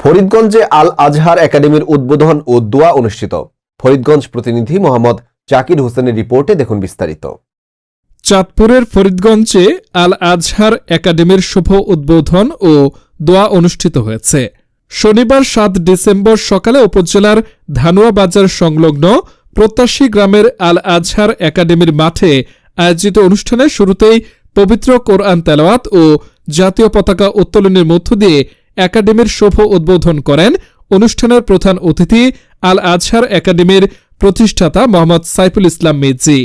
ফরিদগঞ্জে আল আজহার একাডেমির উদ্বোধন ও দোয়া অনুষ্ঠিত। ফরিদগঞ্জ প্রতিনিধি মোহাম্মদ জাকির হোসেনের রিপোর্টে দেখুন বিস্তারিত। চাঁদপুরের ফরিদগঞ্জে আল আজহার একাডেমির শুভ উদ্বোধন ও দোয়া অনুষ্ঠিত হয়েছে। শনিবার সাত ডিসেম্বর সকালে উপজেলার ধানুয়া বাজার সংলগ্ন প্রত্যাশী গ্রামের আল আজহার একাডেমির মাঠে আয়োজিত অনুষ্ঠানে শুরুতেই পবিত্র কোরআন তেলাওয়াত ও জাতীয় পতাকা উত্তোলনের মধ্য দিয়ে একাডেমির শুভ উদ্বোধন করেন অনুষ্ঠানের প্রধান অতিথি আল আজহার একাডেমির প্রতিষ্ঠাতা মোহাম্মদ সাইফুল ইসলাম মির্জি।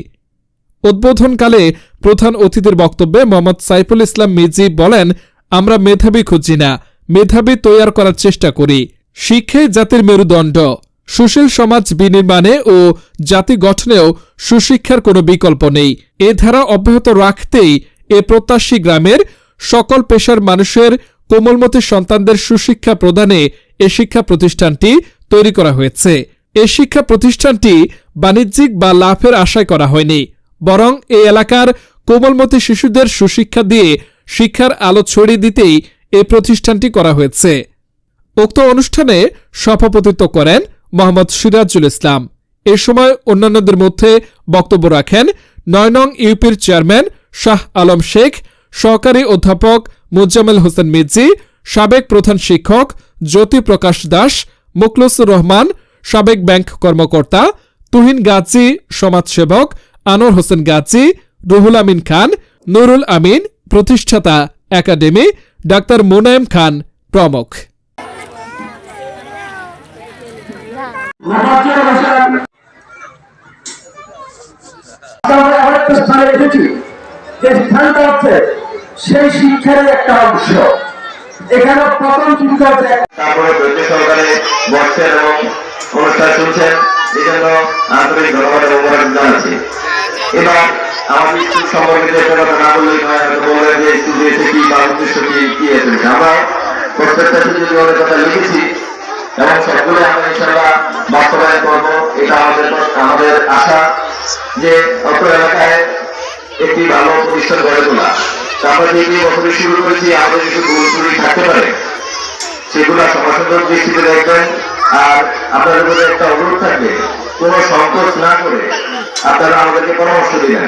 উদ্বোধনকালে প্রধান অতিথির বক্তব্যে মোহাম্মদ সাইফুল ইসলাম মির্জি বলেন, আমরা মেধাবী খুঁজি না, মেধাবী তৈয়ার করার চেষ্টা করি। শিক্ষাই জাতির মেরুদণ্ড। সুশীল সমাজ বিনির্মাণে ও জাতি গঠনেও সুশিক্ষার কোনো বিকল্প নেই। এ ধারা অব্যাহত রাখতেই এ প্রত্যাশী গ্রামের সকল পেশার মানুষের কোমলমতি সন্তানদের সুশিক্ষা প্রদানে এ শিক্ষা প্রতিষ্ঠানটি তৈরি করা হয়েছে। এ শিক্ষা প্রতিষ্ঠানটি বাণিজ্যিক বা লাভের আশায় করা হয়নি, বরং এই এলাকার কোমলমতি শিশুদের সুশিক্ষা দিয়ে শিক্ষার আলো ছড়িয়ে দিতেই এ প্রতিষ্ঠানটি করা হয়েছে। উক্ত অনুষ্ঠানে সভাপতিত্ব করেন মোহাম্মদ সিরাজুল ইসলাম। এ সময় অন্যান্যদের মধ্যে বক্তব্য রাখেন নয় নং ইউপির চেয়ারম্যান শাহ আলম শেখ সহকারী অধ্যাপক মুজাম্মেল হোসেন মির্জি, সাবেক প্রধান শিক্ষক জ্যোতি প্রকাশ দাস, মুখলসুর রহমান, সাবেক ব্যাংক কর্মকর্তা তুহিন গাজী, সমাজসেবক আনোর হোসেন গাজী, রুহুল আমিন খান, নুরুল আমিন, প্রতিষ্ঠাতা একাডেমি, ডাক্তার মোনায়েম খান প্রমুখ। স্থানটা হচ্ছে সেই শিক্ষারই একটা অংশ। এখানে প্রথম চিন্তা তারপরে এবং অনুষ্ঠান শুনছেন। এই জন্য আন্তরিক ধন্যবাদ এবং এবার আমরা বাস্তবায়ন করব। এটা আমাদের আশা যে অত্র এলাকায় একটি ভালো প্রতিষ্ঠান গড়ে তোলা। আমরা যে নিয়ে বছরে শুরু করেছি, আমাদের কিছু ভুল থাকতে পারে, সেগুলো সমাসন্দর দৃষ্টিতে দেখবেন। আর আপনাদের মধ্যে একটা অনুরোধ থাকবে, কোনো সংকোচ না করে আপনারা আমাদেরকে পরামর্শ দিবেন।